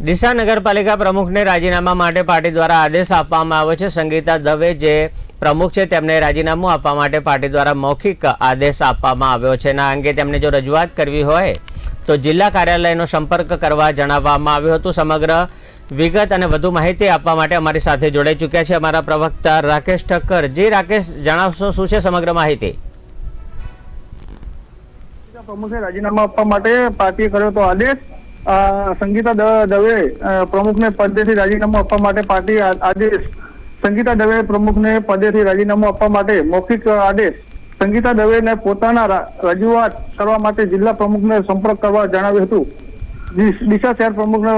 ડીસા નગરપાલિકા પ્રમુખને રાજીનામા માટે પાર્ટી દ્વારા આદેશ આપવામાં આવ્યો છે. સંગીતા દવે જે પ્રમુખ છે, તેમને રાજીનામું આપવા માટે પાર્ટી દ્વારા મૌખિક આદેશ આપવામાં આવ્યો છે. ના અંગે તેમને જો રજૂઆત કરવી હોય, તો જિલ્લા કાર્યાલયનો સંપર્ક કરવા જણાવવામાં આવ્યું હતું. સમગ્ર વિગત અને વધુ માહિતી આપવા માટે અમારી સાથે જોડાઈ ચૂક્યા છે અમારા પ્રવક્તા રાકેશ ઠક્કર. જે રાકેશ, જણાવશો શું છે સમગ્ર માહિતી? પ્રમુખે રાજીનામા આપવા માટે પાર્ટીએ કર્યો હતો આદેશ. સંગીતા દવે પ્રમુખને પદેથી રાજીનામું આપવા માટે પાર્ટી આદેશ. સંગીતા દવે પ્રમુખને પદેથી રાજીનામું આપવા માટે મૌખિક આદેશ. સંગીતા દવેને પોતાના રજૂઆત કરવા માટે જિલ્લા પ્રમુખને સંપર્ક કરવા જણાવ્યું હતું. ડીસા શહેર પ્રમુખને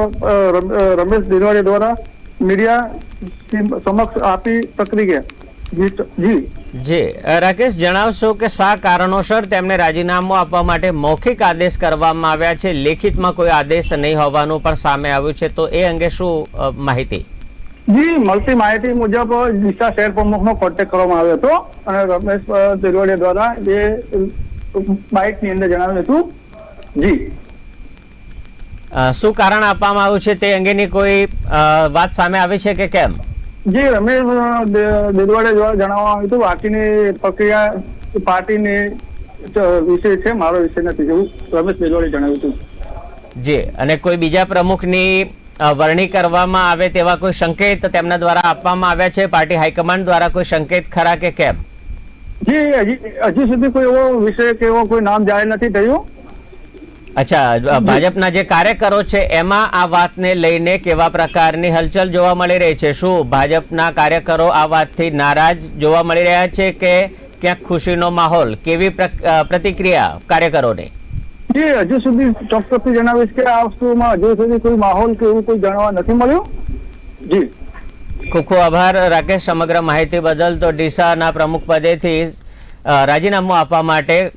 રમેશ દિલવાડી દ્વારા મીડિયા સમક્ષ આપી પ્રક્રિયા જી. જી રાકેશ જણાવશો કે શા કારણોસર તેમને રાજીનામું આપવા માટે મૌખિક આદેશ કરવામાં આવ્યા છે? લેખિતમાં કોઈ આદેશ નહીં હોવાનું પણ સામે આવ્યું છે. તો એ અંગે શું માહિતી? જી મળતી માહિતી મુજબ દિશા શહેર પ્રમુખનો કોન્ટેક્ટ કરવામાં આવ્યો હતો અને રમેશ અ, દ્વારા જે બાઇકની અંદર જણાવ્યું હતું. જી. શું કારણ આપવામાં આવ્યું છે તે અંગેની કોઈ વાત સામે આવી છે કે કેમ? જી અમે દેદવાડે દ્વારા જણાવવામાં આવ્યું હતું બાકીની પ્રક્રિયા પાર્ટીની વિષય છે મારો વિષય નથી એવું રમેશ દેદવાડે જણાવ્યું હતું. જી અને કોઈ બીજા પ્રમુખની વરણી કરવામાં આવે તેવા કોઈ સંકેત તેમના દ્વારા આપવામાં આવ્યા છે? પાર્ટી હાઈકમાન્ડ દ્વારા કોઈ સંકેત ખરા કે કેમ? જી હજી હજી સુધી કોઈ એવો વિષય કે એવો કોઈ નામ જાહેર નથી થયું. અચ્છા ભાજપના જે કાર્યકરો છે એમાં આ વાતને લઈને કેવા પ્રકારની હલચલ જોવા મળી રહી છે? શું ભાજપના કાર્યકરો આ વાતથી નારાજ જોવા મળી રહ્યા છે કે ક્યાંક ખુશીનો માહોલ? કેવી પ્રતિક્રિયા કાર્યકરોની? જી હજુ સુધી ચોક્કસથી જણાવીશ કે આ વસ્તુમાં હજુ સુધી કોઈ માહોલ કે એવું કોઈ જાણવા નથી મળ્યું. જી. ખૂબ ખૂબ આભાર રાકેશ સમગ્ર માહિતી બદલ. તો ડીસાના પ્રમુખ પદેથી રાજીનામું આપવા માટે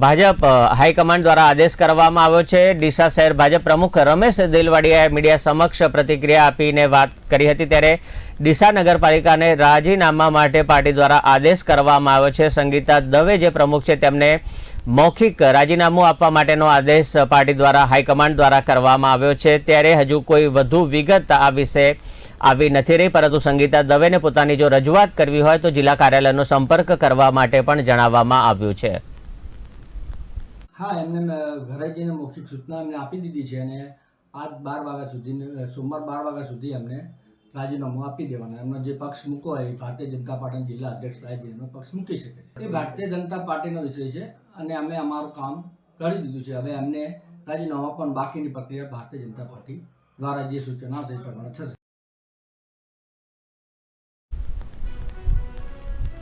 ભાજપ હાઈકમાન્ડ દ્વારા આદેશ કરવામાં આવ્યો છે. ડીસા શહેર ભાજપ પ્રમુખ રમેશ દિલવાડિયાએ મીડિયા સમક્ષ પ્રતિક્રિયા આપીને વાત કરી હતી ત્યારે ડીસા નગરપાલિકાને રાજીનામા માટે પાર્ટી દ્વારા આદેશ કરવામાં આવ્યો છે. સંગીતા દવે જે પ્રમુખ છે, તેમને મૌખિક રાજીનામું આપવા માટેનો આદેશ પાર્ટી દ્વારા, હાઈકમાન્ડ દ્વારા કરવામાં આવ્યો છે. ત્યારે હજુ કોઈ વધુ વિગત આ વિશે આવી નથી રહી, પરંતુ સંગીતા દવેને પોતાની જો રજૂઆત કરવી હોય તો જિલ્લા કાર્યાલયનો સંપર્ક કરવા માટે પણ જણાવવામાં આવ્યું છે. હા, એમને ઘરેજીને મૌખિક સૂચના એમને આપી દીધી છે અને આજ બાર વાગ્યા સુધી, સોમવાર બાર વાગ્યા સુધી એમને રાજીનામું આપી દેવાના. એમનો જે પક્ષ મૂકો હોય એ ભારતીય જનતા પાર્ટીના જિલ્લા અધ્યક્ષ પાસે પક્ષ મૂકી શકે એ ભારતીય જનતા પાર્ટીનો વિષય છે અને અમે અમારું કામ કરી દીધું છે. હવે એમને રાજીનામા પણ બાકીની પ્રક્રિયા ભારતીય જનતા પાર્ટી દ્વારા જે સૂચના આવશે એ પ્રમાણે થશે.